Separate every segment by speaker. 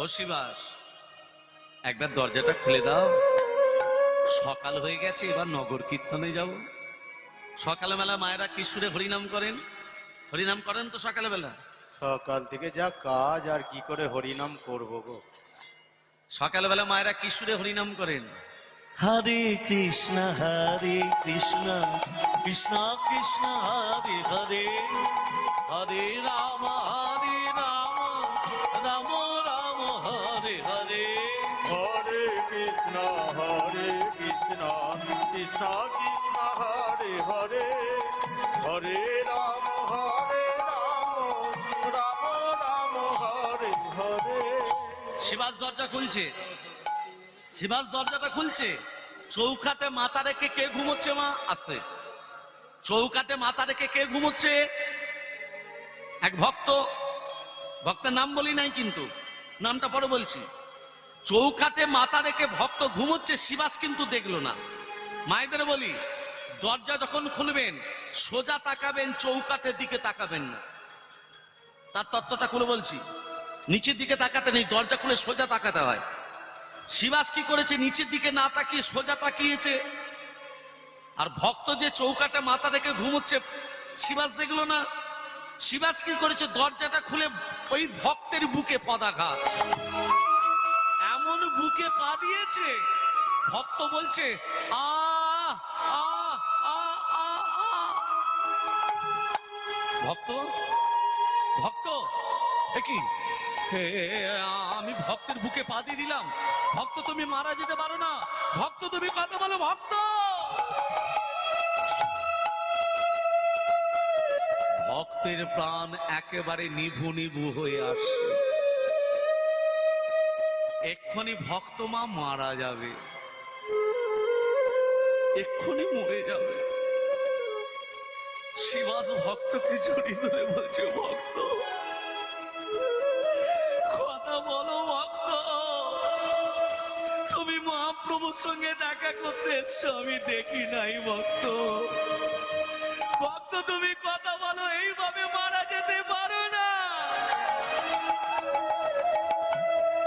Speaker 1: ও শিবাস একবার দরজাটা খুলে দাও। সকাল হয়ে গেছে এবার নগর কীর্তনে যাব। সকালবেলা মায়েরা কি সুরে হরিনাম করেন। হরিনাম করেন তো সকালবেলা?
Speaker 2: সকাল থেকে যা কাজ আর কি করে হরিনাম করব গো?
Speaker 1: সকালবেলা মায়েরা কি সুরে হরিনাম করেন। হরে কৃষ্ণ হরে কৃষ্ণ কৃষ্ণ কৃষ্ণ হরে হরে। হরে রাম শিবাস দরজা খুলছে। শিবাস দরজাটা খুলছে। চৌকাটে মাথা রেখে কে ঘুমোচ্ছে মা? চৌকাটে মাথা রেখে কে ঘুমোচ্ছে? এক ভক্ত। ভক্তের নাম বলি নাই কিন্তু, নামটা পরে বলছি। চৌকাটে মাথা রেখে ভক্ত ঘুমোচ্ছে, শিবাস কিন্তু দেখল না। মায়েদের বলি, দরজা যখন খুলবেন, সোজা তাকাবেন চৌকাটের দিকে তাকাবেন না। তার তত্ত্বটা খুলে বলছি, নিচের দিকে তাকাতে নেই, দরজা খুলে সোজা তাকাতে হয়। শিবাস কি করেছে? নিচের দিকে না তাকিয়ে সোজা তাকিয়েছে। আর ভক্ত যে চৌকাটা মাথা রেখে ঘুমোচ্ছে, শিবাস দেখল না। শিবাস কি করেছে? দরজাটা খুলে ওই ভক্তের বুকে পদাঘাত। এমন বুকে পা দিয়েছে, ভক্ত বলছে, আ ভক্ত? ভক্ত? কি? আমি ভক্তের বুকে পা দিয়ে দিলাম। ভক্ত, তুমি মারা যেতে পারো না। ভক্ত, তুমি কথা বলো, ভক্ত! ভক্তের প্রাণ একেবারে নিভু নিভু হয়ে আসছে। এক্ষুনি ভক্ত মা মারা যাবে। এক্ষুনি মরে যাবে। শিবাস ভক্তকে জড়িয়ে ধরে বলছে, ভক্ত, কথা বলো ভক্ত। তুমি মহাপ্রভুর সঙ্গে দেখা করতে এসছো, আমি দেখি নাই ভক্ত। ভক্ত, তুমি কথা বলো, এইভাবে মারা যেতে পারো না।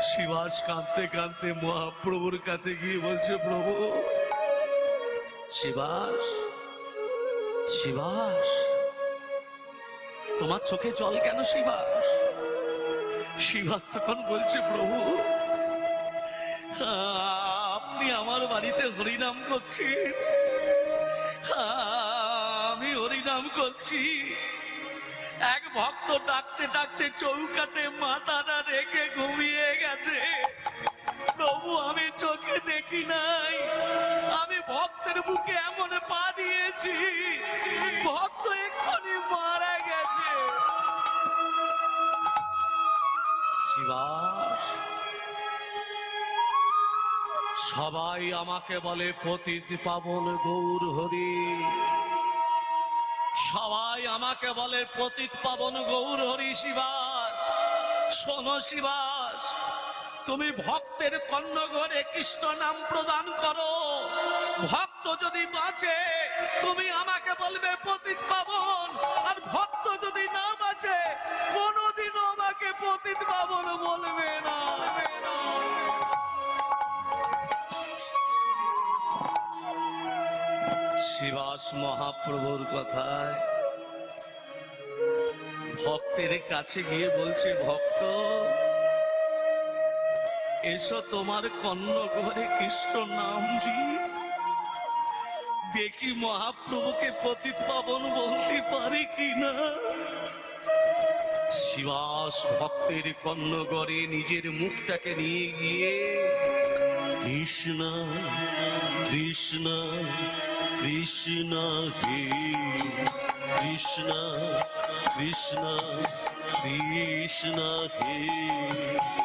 Speaker 1: শিবাস কাঁদতে কাঁদতে মহাপ্রভুর কাছে গিয়ে বলছে, প্রভু, শিবাস শিবাস? তোমার চোখে জল কেন শিবাস? শিবাস তখন বলছে, প্রভু, আপনি আমার বাড়িতে হরিনাম করছেন আমি হরিনাম করছি। এক ভক্ত ডাকতে ডাকতে চৌকাতে মাথাটা রেখে ঘুমিয়ে গেছে। প্রভু আমি চোখে দেখি নাই। আমি ভক্তের বুকে এমন পা দিয়েছি, ভক্ত এক্ষুনি মারা গেছে। সবাই আমাকে বলে, পতিত পাবন গৌর হরি। সবাই আমাকে বলে, পতিত পাবন গৌর হরি শিবাস শোনো শিবাস তুমি ভক্তের কর্ণঘরে কৃষ্ণ নাম প্রদান করো। ভক্ত যদি বাঁচে, তুমি আমাকে বলবে পতিত পাবন। আর ভক্ত যদি না বাঁচে, কোনোদিনও আমাকে পতিত পাবন বলবে না। শিবাস মহাপ্রভুর কথায় ভক্তের কাছে গিয়ে বলছে, ভক্ত এসো তোমার কর্ণ ঘরে কৃষ্ণ নাম দি দেখি মহাপ্রভুকে পতিত পাবন বলতে পারি কিনা। শিবাস ভক্তের কন্ন কর্ণগড়ে নিজের মুখটাকে নিয়ে গিয়ে, কৃষ্ণ কৃষ্ণ কৃষ্ণ হে, কৃষ্ণ কৃষ্ণ কৃষ্ণ হে।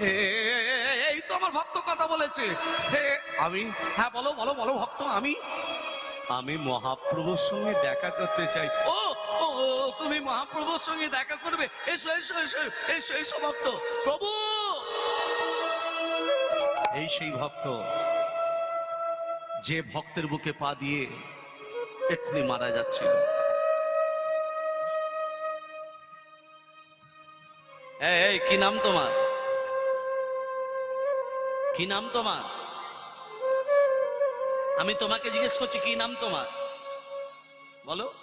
Speaker 1: এই তো আমার ভক্ত কথা বলেছে। আমি হ্যাঁ বলো বলো বলো ভক্ত আমি। আমি মহাপ্রভুর সঙ্গে দেখা করতে চাই। ও ও তুমি মহাপ্রভুর সঙ্গে দেখা করবে। এসো এসো এসো এসো এসো ভক্ত। প্রভু! এই সেই ভক্ত যে ভক্তের বুকে পা দিয়ে এক্ষুনি মারা যাচ্ছিল। এই, কি নাম তোমার? কি নাম তোমার? আমি তোমাকে জিজ্ঞেস করছি, কি নাম তোমার? বলো।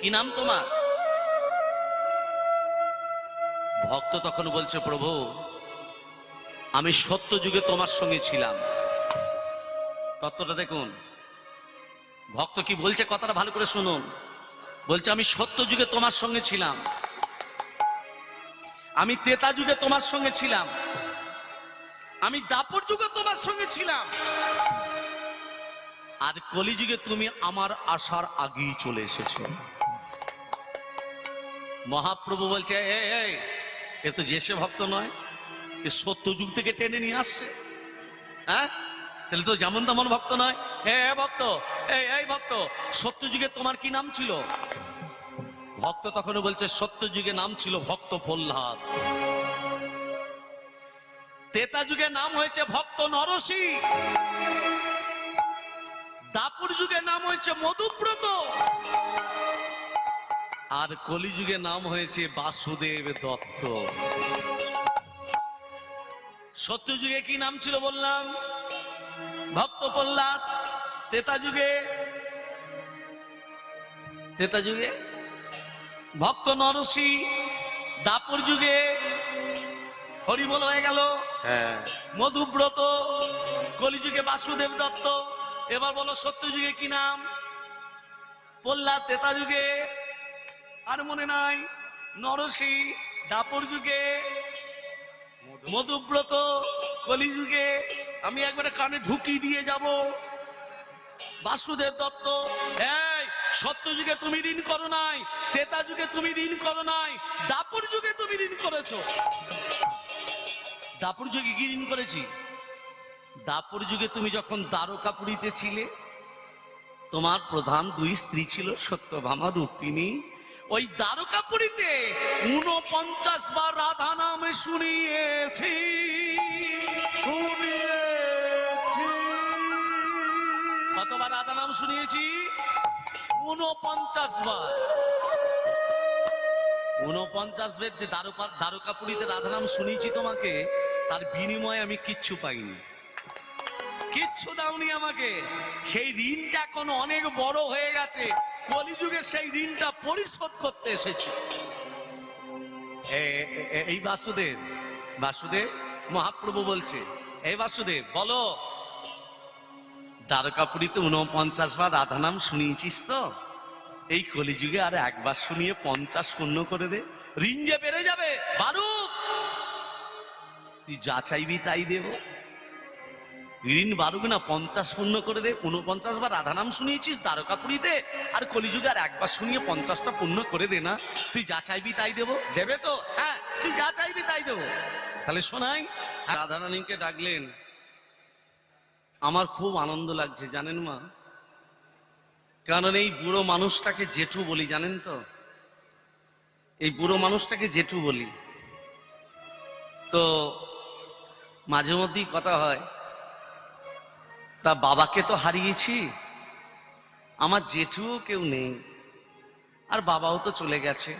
Speaker 1: কি নাম তোমার? ভক্ত তখন বলছে, প্রভু, আমি সত্য যুগে তোমার সঙ্গে ছিলাম। তত্ত্বটা দেখুন। ভক্ত কি বলছে, কথাটা ভালো করে শুনুন। বলছে, আমি সত্য যুগে তোমার সঙ্গে ছিলাম। আমি তেতা যুগে তোমার সঙ্গে ছিলাম। আমি দাপর যুগে তোমার সঙ্গে ছিলাম। আর কলিযুগে তুমি আমার আসার আগেই চলে এসেছ। মহাপ্রভু বলছে "এই, এই, এই, এ তো যেসে ভক্ত নয় এ সত্য যুগ থেকে টেনে নিয়ে আসছে। হ্যাঁ? তাহলে তো যেমন তেমন ভক্ত নয়। হে ভক্ত এই এই ভক্ত সত্য যুগে তোমার কি নাম ছিল? ভক্ত তখনও বলছে সত্য যুগে নাম ছিল ভক্ত প্রহ্লাদ। তেতা যুগে নাম হয়েছে ভক্ত নরসি। দাপুর যুগে নাম হয়েছে মধুব্রত। আর কলিযুগে নাম হয়েছে বাসুদেব দত্ত। সত্য যুগে কি নাম ছিল বললাম? ভক্ত প্রহ্লাদ, তেতা যুগে? তেতা যুগে? ভক্ত নরসি, দাপুর যুগে? হরিবল হয়ে গেল। মধুব্রত কলিযুগে বাসুদেব দত্ত এবার বলো সত্য যুগে কি নাম? প্রহ্লাদ তেতা যুগে আর মনে নাই? নরসি দাপর যুগে মধুব্রত কলিযুগে আমি একবারে কানে ঢুকি দিয়ে যাব। বাসুদেব দত্ত এই সত্য যুগে তুমি ঋণ করো নাই তেতা যুগে তুমি ঋণ করো নাই দাপর যুগে তুমি ঋণ করেছ। দাপুর যুগে কি ঋণ করেছি? দাপুর যুগে তুমি যখন দ্বারকাপুরীতে ছিলে তোমার প্রধান দুই স্ত্রী ছিল সত্যভামা রূপিণী। ওই দ্বারকাপুরীতে উনপঞ্চাশ বার রাধা নামে শুনিয়েছি।
Speaker 2: শুনিয়েছি।
Speaker 1: কতবার রাধা নাম শুনিয়েছি? উনপঞ্চাশ বার। উনপঞ্চাশ যে দ্বারকা দ্বারকাপুরীতে রাধা নাম শুনিয়েছি তোমাকে। তার বিনিময়ে আমি কিচ্ছু পাইনি। কিচ্ছু দাওনি আমাকে। সেই ঋণটা এখন অনেক বড় হয়ে গেছে। কলিযুগে সেই ঋণটা পরিশোধ করতে এসেছি। এই বাসুদেব বাসুদেব, মহাপ্রভু বলছে এই বাসুদেব, বলো, দ্বারকাপুরীতে উনপঞ্চাশ বার রাধা নাম শুনিয়েছিস তো? এই কলিযুগে আর একবার শুনিয়ে পঞ্চাশ শূন্য করে দে। ঋণ যে বেড়ে যাবে বারুক তুই যা চাইবি তাই দেব। ঋণ বারুক না পঞ্চাশ পূর্ণ করে দে উনপঞ্চাশ বার রাধা নাম শুনিয়েছিস দ্বারকাপুরীতে, আর কলিযুগে আর একবার শুনিয়ে পঞ্চাশটা পূর্ণ করে দে না। তুই যা চাইবি তাই দেবো। দেবে তো? হ্যাঁ তুই যা চাইবি তাই দেবো। তাহলে শোনাই রাধারানীকে ডাকলেন। আমার খুব আনন্দ লাগছে, জানেন মা? কারণ এই বুড়ো মানুষটাকে জেঠু বলি, জানেন তো? এই বুড়ো মানুষটাকে জেঠু বলি। তো মাঝে মধ্যেই কথা হয়, তা বাবাকে তো হারিয়েছি, আমার জেঠুও কেউ নেই, আর বাবাও তো চলে গেছে।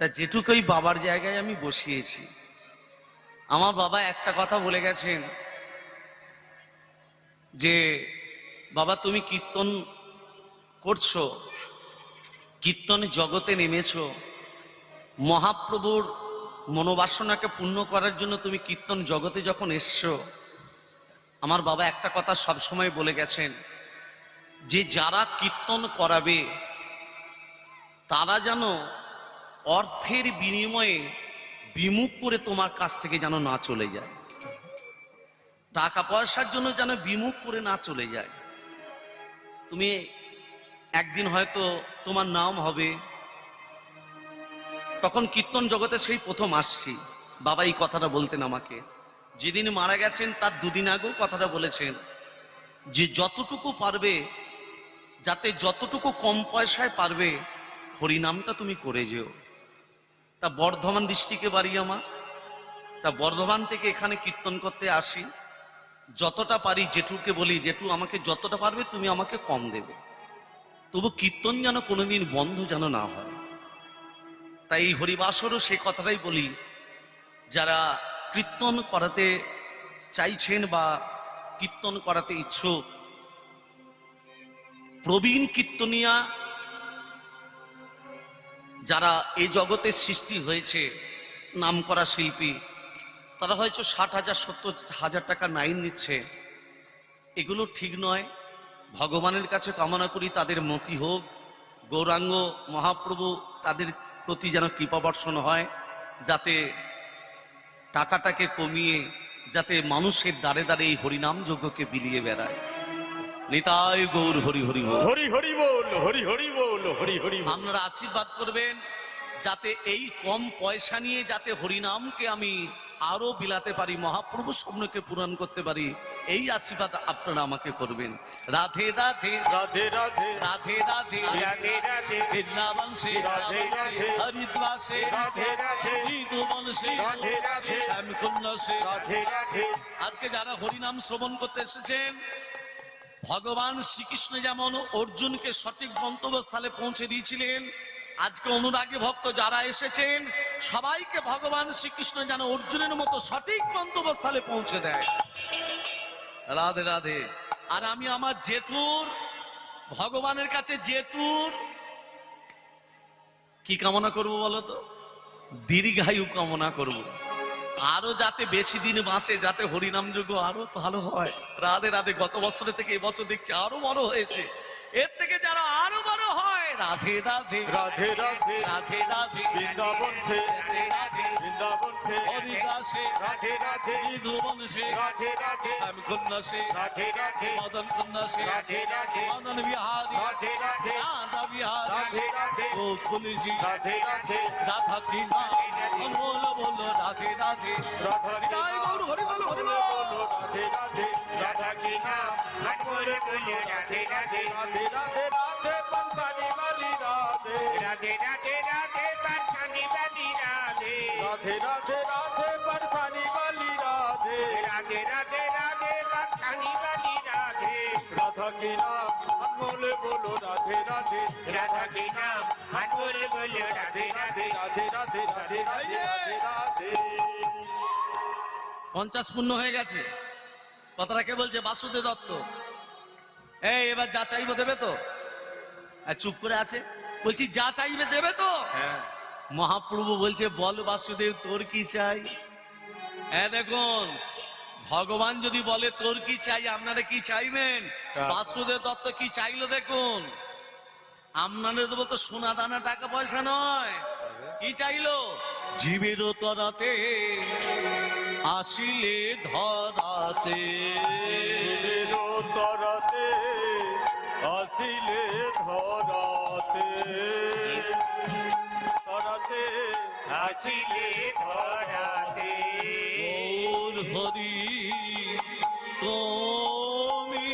Speaker 1: তা জেঠুকে ওই বাবার জায়গায় আমি বসিয়েছি। আমার বাবা একটা কথা বলে গেছেন যে, বাবা, তুমি কীর্তন করছ, কীর্তন জগতে নেমেছো, মহাপ্রভুর মনোবাসনাকে পূর্ণ করার জন্য তুমি কীর্তন জগতে যখন এসছো, আমার বাবা একটা কথা সবসময় বলে গেছেন, যে যারা কীর্তন করাবে, তারা যেন অর্থের বিনিময়ে বিমুখ করে তোমার কাছ থেকে যেন না চলে যায়। টাকা পয়সার জন্য যেন বিমুখ করে না চলে যায়। তুমি একদিন হয়তো তোমার নাম হবে তখন কীর্তন জগতে সেই প্রথম আসছি। বাবা এই কথাটা বলতেন আমাকে। যেদিন মারা গেছেন, তার দুদিন আগেও কথাটা বলেছেন যে, যতটুকু পারবে, যাতে যতটুকু কম পয়সায় পারবে, হরিনামটা তুমি করে যেও। তা বর্ধমান ডিস্ট্রিক্টে বাড়ি আমার। তা বর্ধমান থেকে এখানে কীর্তন করতে আসি। যতটা পারি জেঠুকে বলি জেঠু আমাকে যতটা পারবে, তুমি আমাকে কম দেবে। তবু কীর্তন যেন কোনোদিন বন্ধ যেন না হয়। তাই হরিবাসরও সে কথাটাই বলি, যারা কীর্তন করাতে চাইছেন বা কীর্তন করাতে ইচ্ছুক, প্রবীণ কীর্তনিয়া যারা এই জগতে সৃষ্টি হয়েছে নামকরা শিল্পী, তারা হয়তো ষাট হাজার, সত্তর হাজার টাকা নাইন নিচ্ছে। এগুলো ঠিক নয়। ভগবানের কাছে কামনা করি তাদের মতি হোক, গৌরাঙ্গ, মহাপ্রভু তাদের প্রতি যেন কৃপাবর্ষণ হয় যাতে টাকাটাকে কমিয়ে যাতে মানুষের দ্বারে দ্বারে এই হরিনাম যজ্ঞকে বিলিয়ে বেড়ায়। নিতাই গৌর হরি হরি বল।
Speaker 2: হরি হরি বল হরি হরি বল হরি হরি
Speaker 1: আপনারা আশীর্বাদ করবেন যাতে এই কম পয়সা নিয়ে যাতে হরিনামকে আমি আরও বিলাতে পারি মহাপ্রভু স্বপ্নকে পূরণ করতে পারি। এই আশীর্বাদ আপনারা আমাকে করবেন। রাধে রাধে
Speaker 2: রাধে রাধে।
Speaker 1: রাধে রাধে।
Speaker 2: রাধে রাধে।
Speaker 1: বৃন্দাবন সে
Speaker 2: রাধে রাধে।
Speaker 1: হরিদ্বার সে
Speaker 2: রাধে রাধে।
Speaker 1: মৃদুবন সে
Speaker 2: রাধে রাধে।
Speaker 1: শ্যামকুণ্ড সে।
Speaker 2: রাধে রাধে।
Speaker 1: আজকে যারা হরিনাম শ্রবণ করতে এসেছেন ভগবান শ্রীকৃষ্ণ যেমন অর্জুনকে সঠিক গন্তব্যস্থলে পৌঁছে দিয়েছিলেন আজকে অনুরাগী ভক্ত যারা এসেছেন সবাইকে ভগবান শ্রীকৃষ্ণ যেন অর্জুনের মতো সঠিক গন্তব্যস্থলে পৌঁছে দেয়। রাধে রাধে। আর আমি আমার জেঠুর, ভগবানের কাছে জেঠুর, কি কামনা করব বলো তো? দীর্ঘায়ু কামনা করব। আরও যাতে বেশি দিন বাঁচে, যাতে হরিনাম যোগ্য আরও ভালো হয়। রাধে রাধে, গত বছরের থেকে এবছর দেখছি আরও বড় হয়েছে। এর থেকে যারা আরও বড় হয় রাধে রাধে
Speaker 2: রাধে রাধে
Speaker 1: রাধে রাধে
Speaker 2: বৃন্দাবন সে বৃন্দাবন সে
Speaker 1: হরিদাসে
Speaker 2: রাধে রাধে
Speaker 1: নিধুবন সে
Speaker 2: রাধে রাধে
Speaker 1: শ্যাম সে
Speaker 2: রাধে রাধে
Speaker 1: মদন কন্যা সে
Speaker 2: রাধে রাধে
Speaker 1: মদন বিহারী
Speaker 2: রাধে রাধে
Speaker 1: রাধা বিহারী
Speaker 2: রাধে রাধে
Speaker 1: ও কুলজি
Speaker 2: রাধে রাধে
Speaker 1: রাধা কি বলো বলো রাধে রাধে
Speaker 2: রাধা কি
Speaker 1: জয় গৌর হরি বল হরি বল গোরে
Speaker 2: বলে রাধে রাধে রাধে রাধে রাধে পানসানি বালি রাধে রাধে রাধে রাধে
Speaker 3: পানসানি বালি
Speaker 2: রাধে রাধে রাধে রাধে পানসানি বালি
Speaker 3: রাধে রাধে রাধে রাধে পানসানি বালি
Speaker 2: রাধে রাধা কি নাম আনমোলে বলো রাধে
Speaker 3: রাধে রাধা কি নাম আনমোলে বলো রাধে রাধে
Speaker 2: রাধে রাধে রাধে রাধে রাধে রাধে
Speaker 1: পঞ্চাশ পূর্ণ হয়ে গেছে। কথাটা কে বলছে? বাসুদে দত্ত। এই এবার যা চাইবে দেবে তো। চুপ করে আছে। বলছি যা চাইবে দেবে তো।
Speaker 2: হ্যাঁ।
Speaker 1: মহাপ্রভু বলছে বল বাসুদেব তোর কি চাই? হ্যাঁ দেখুন ভগবান যদি বলে তোর কি চাই আপনারা কি চাইবেন? বাসুদেব দত্ত কি চাইলো দেখুন। আপনাদের দেবো তো সোনা দানা টাকা পয়সা নয়। কি চাইলো? জীবের তরাতে আসিলে ধরাতে।
Speaker 2: আসিলে
Speaker 1: তুমি?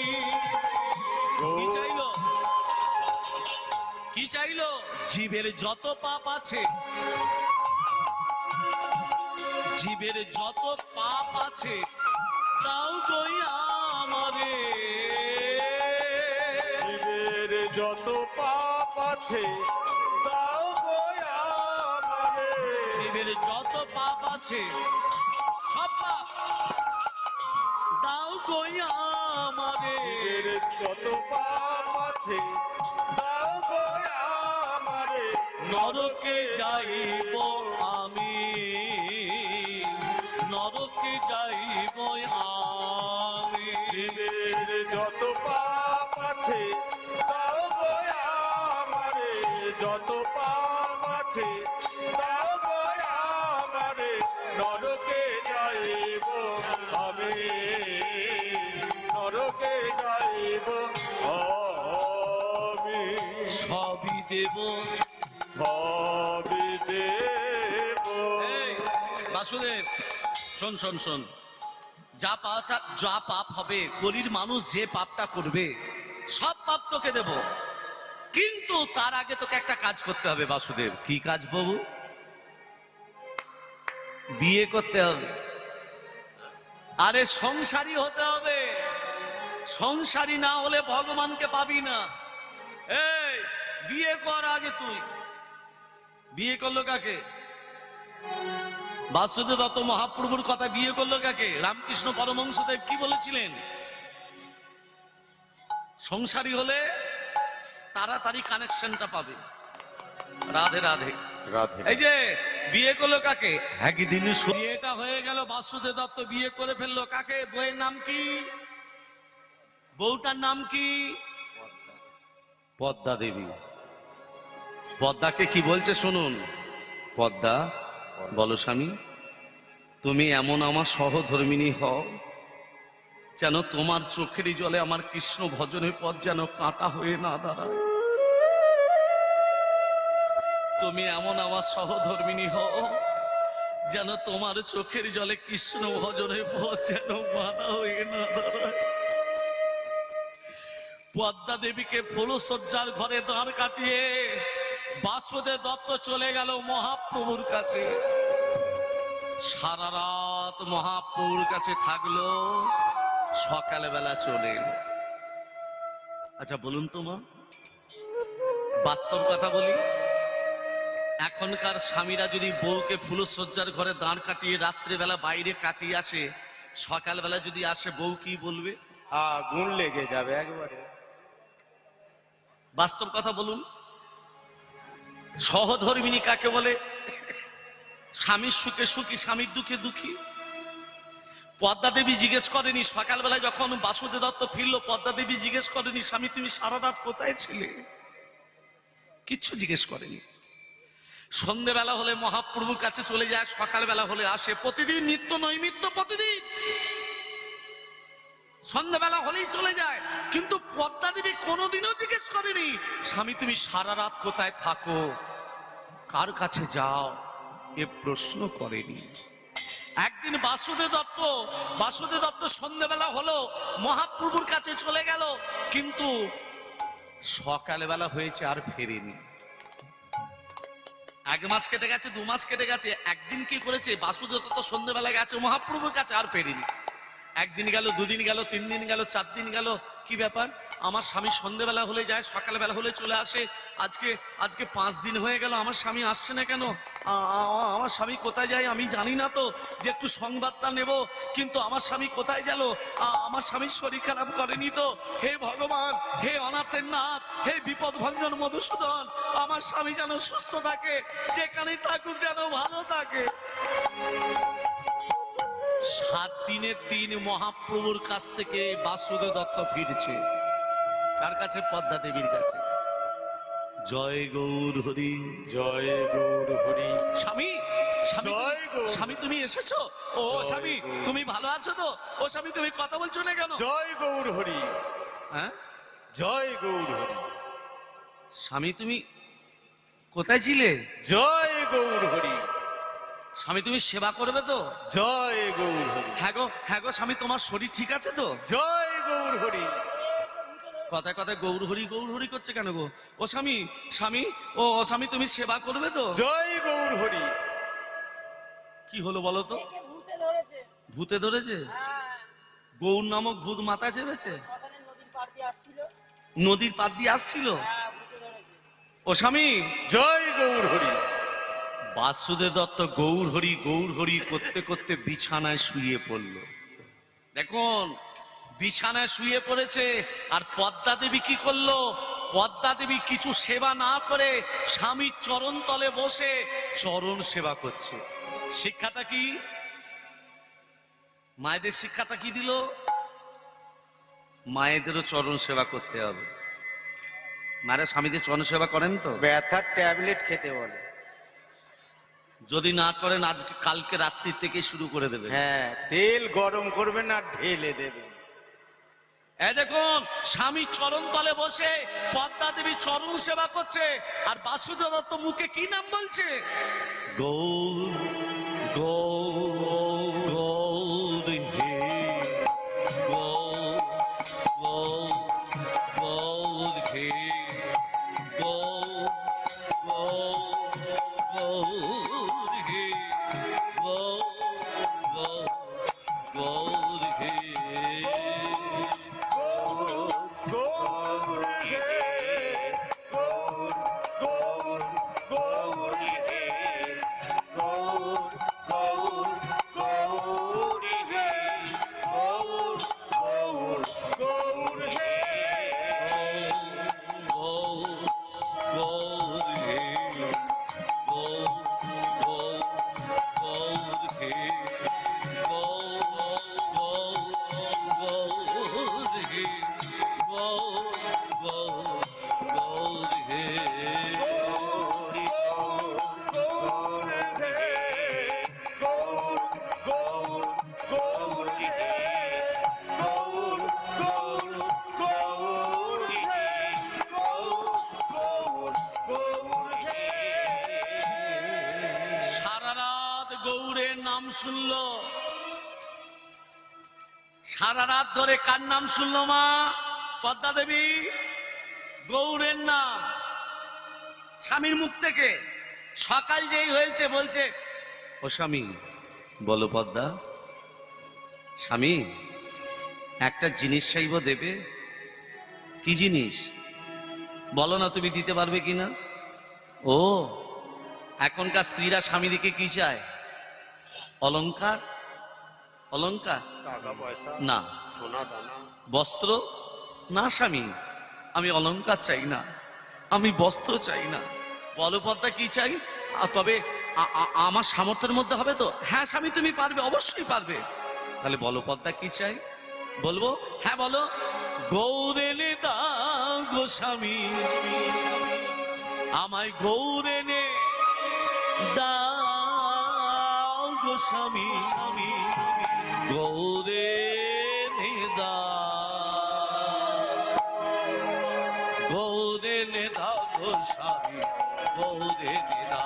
Speaker 1: কি চাইল? কি চাইল? জীবের যত পাপ আছে। জীবের যত পাপ আছে তাও কই আমারে?
Speaker 2: জীবের যত পাপ আছে দাও
Speaker 1: কই
Speaker 2: আমাদের যত পাপ আছে দাও কই আমারে। নরকে যাইব আমি। নরকে যাইব আমি
Speaker 1: শোন শোন। যা পাপ যা পাপ হবে গরির মানুষ যে পাপটা করবে, সব পাপ তোকে দেব। কিন্তু তার আগে তোকে একটা কাজ করতে হবে, বাসুদেব। কি কাজ, বাবু? বিয়ে করতে হবে। আরে সংসারী হতে হবে। সংসারী না হলে ভগবানকে পাবি না। এই, বিয়ে কর আগে তুই। বিয়ে করল কাকে? বাসুদেব দত্ত মহাপ্রভুর কথা বিয়ে করল কাকে? রামকৃষ্ণ পরমংসদেব কি বলেছিলেন? সংসারী হলে তাড়াতাড়ি কানেকশনটা পাবে। রাধে রাধে।
Speaker 2: রাধে।
Speaker 1: এই যে বিয়ে করল কাকে? একদিন বিয়েটা হয়ে গেল বাসুদেব দত্ত বিয়ে করে ফেলল কাকে? বইয়ের নাম কি? বউটার নাম কি? পদ্মা দেবী। পদ্মাকে কি বলছে শুনুন। পদ্মা বলো স্বামী, তুমি এমন আমার সহধর্মিনী হও, যেন তোমার চোখেরই জলে আমার কৃষ্ণ ভজনের পথ যেন কাঁটা হয়ে না দাঁড়ায়। তুমি এমন আমার সহধর্মিনী হও, যেন তোমার চোখের জলে কৃষ্ণ ভজনের পথ যেন বাধা হয়ে না দাঁড়ায়। পদ্মা দেবীকে ফুলসজ্জার ঘরে দাঁড় কাটিয়ে বাসুদেব দত্ত চলে গেল মহাপ্রভুর কাছে। সারা রাত মহাপ্রভুর কাছে থাকল সকালবেলা চলে আচ্ছা বলুন তো মা বাস্তব কথা বলি। এখনকার স্বামীরা যদি বউকে ফুলসজ্জার ঘরে দাঁড় কাটিয়ে রাত্রেবেলা বাইরে কাটিয়ে আসে সকালবেলা যদি আসে বউ কি বলবে?
Speaker 3: আগুন লেগে যাবে একবারে।
Speaker 1: বাস্তব কথা বলুন। সহধর্মিনী কাকে বলে? স্বামীর সুখে সুখী, স্বামীর দুঃখে দুঃখী। পদ্মা দেবী জিজ্ঞেস করেনি সকালবেলা যখন বাসুদেব দত্ত ফিরলো, পদ্মা দেবী জিজ্ঞেস করেনি, স্বামী, তুমি সারা রাত কোথায় ছিলে? কিচ্ছু জিজ্ঞেস করেনি। সন্ধেবেলা হলে মহাপ্রভুর কাছে চলে যায়, সকালবেলা হলে আসে, প্রতিদিন নিত্য নৈমিত্য প্রতিদিন। সন্ধ্যাবেলা হলেই চলে যায়, কিন্তু পদ্মা দেবী কোনোদিনও জিজ্ঞেস করেনি, স্বামী, তুমি সারা রাত কোথায় থাকো? কার কাছে যাও? এ প্রশ্ন করেনি। একদিন বাসুদেব দত্ত বাসুদেব দত্ত সন্ধ্যেবেলা হলো, মহাপ্রভুর কাছে চলে গেল, কিন্তু সকালবেলা হয়েছে আর ফেরেনি। এক মাস কেটে গেছে, দু মাস কেটে গেছে, একদিন কি করেছে? বাসুদেব দত্ত সন্ধ্যেবেলা গেছে, মহাপ্রভুর কাছে আর ফেরেনি। একদিন গেল, দুদিন গেল তিন দিন গেল চার দিন গেল। কি ব্যাপার? আমার স্বামী সন্ধ্যেবেলা হলে যায়, সকালবেলা হলে চলে আসে। আজকে আজকে পাঁচ দিন হয়ে গেল, আমার স্বামী আসছে না কেন? আমার স্বামী কোথায় যায় আমি জানি না তো। যে একটু সংবাদটা নেব, কিন্তু আমার স্বামী কোথায় গেল? আমার স্বামীর শরীর খারাপ করেনি তো? হে ভগবান, হে অনাথের নাথ, হে বিপদ ভঞ্জন মধুসূদন, আমার স্বামী যেন সুস্থ থাকে, যেখানেই থাকুক যেন ভালো থাকে। সাত দিনের দিন মহাপ্রভুর কাছ থেকে বাসুদেব দত্ত ফিরছে। কার কাছে? পদ্মা দেবীর কাছে। জয় গৌর হরি।
Speaker 2: জয় গৌর হরি।
Speaker 1: স্বামী
Speaker 2: জয় গৌর।
Speaker 1: স্বামী তুমি এসেছ? ও স্বামী তুমি ভালো আছো তো? ও স্বামী তুমি কথা বলছো না কেন?
Speaker 2: জয় গৌর হরি।
Speaker 1: হ্যাঁ?
Speaker 2: জয় গৌর হরি।
Speaker 1: স্বামী তুমি কোথায় ছিলে?
Speaker 2: জয় গৌর হরি।
Speaker 1: স্বামী তুমি সেবা করবে তো?
Speaker 2: জয় গৌর হরি।
Speaker 1: হ্যাঁ গো হ্যাঁ গো স্বামী তোমার শরীর ঠিক আছে তো?
Speaker 2: জয় গৌর হরি।
Speaker 1: কথায় কথায় গৌর হরি গৌর হরি করছে কেন গো? ও স্বামী স্বামী ও ও স্বামী তুমি সেবা করবে তো?
Speaker 2: জয় গৌর হরি।
Speaker 1: কি হলো বলো তো?
Speaker 4: ভূতে ধরেছে।
Speaker 1: ভূতে ধরেছে?
Speaker 4: হ্যাঁ।
Speaker 1: গৌর নামক ভূত মাথা চেপেছে?
Speaker 4: নদীর পাড় দিয়ে আসছিল।
Speaker 1: পার দিয়ে আসছিল?
Speaker 4: হ্যাঁ
Speaker 1: ও স্বামী!
Speaker 2: জয় গৌর হরি।
Speaker 1: বাসুদেব দত্ত গৌর হরি গৌর হরি করতে করতে বিছানায় শুয়ে পড়ল। দেখুন, বিছানায় শুয়ে পড়েছে, আর পদ্মা দেবী কি করল? পদ্মা দেবী কিছু সেবা না করে স্বামীর চরণ তলে বসে চরণ সেবা করছে। শিক্ষাটা কি? মায়েদের শিক্ষাটা কি দিল? মায়েদেরও চরণ সেবা করতে হবে। মায়েরা স্বামীদের চরণ সেবা করেন তো?
Speaker 3: ব্যথার ট্যাবলেট খেতে বলে।
Speaker 1: যদি না করেন আজকে কালকে রাত্রি থেকে শুরু করে দেবে
Speaker 3: হ্যাঁ তেল গরম করবে না ঢেলে
Speaker 1: দেবে দেখুন স্বামী চরণ তলে বসে পদ্মা দেবী চরণ সেবা করছে আর বাসুদেব দত্ত মুখে কি নাম বলছে? গৌর সারা রাত ধরে কার নাম শুনলো মা? পদ্মা দেবী? গৌরের নাম। স্বামীর মুখ থেকে সকাল যেই হয়েছে বলছে, ও স্বামী, বলো পদ্মা, স্বামী, একটা জিনিস চাইব দেবে? কি জিনিস? বলো না তুমি দিতে পারবে কি না? ও, এখনকার স্ত্রীরা স্বামীদিকে কি চায়? অলংকার? অলংকার?
Speaker 3: টাকা পয়সা
Speaker 1: না।
Speaker 3: সোনা দানা।
Speaker 1: বস্ত্র? না স্বামী। আমি অলঙ্কার চাই না। আমি বস্ত্র চাই না। বলপদ্মা কি চাই? তবে আমার সামর্থ্যের মধ্যে হবে তো? হ্যাঁ স্বামী তুমি পারবে অবশ্যই পারবে। তাহলে বলপদ্মা কি চাই? বলব? হ্যাঁ বলো। গৌরেনে দাও গো স্বামী। আমায় গৌরেনে দাও গো স্বামী স্বামী। গৌরে নেদা গৌরে নেদা গোসাই গৌরে নেদা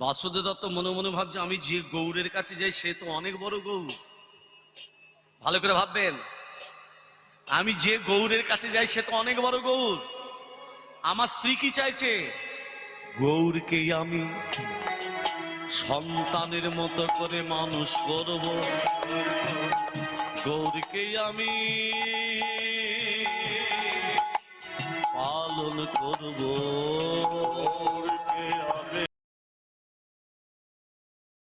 Speaker 1: বাসুদেব দত্ত মনে মনে ভাবছে, আমি যে গৌরের কাছে যাই, সে তো অনেক বড় গৌর ভালো করে ভাববেন, আমি যে গৌরের কাছে যাই, সে তো অনেক বড় গৌর আমার স্ত্রী কি চাইছে? গৌরকে আমি সন্তানের মতো করে মানুষ করব। গৌরকে আমি পালন করব।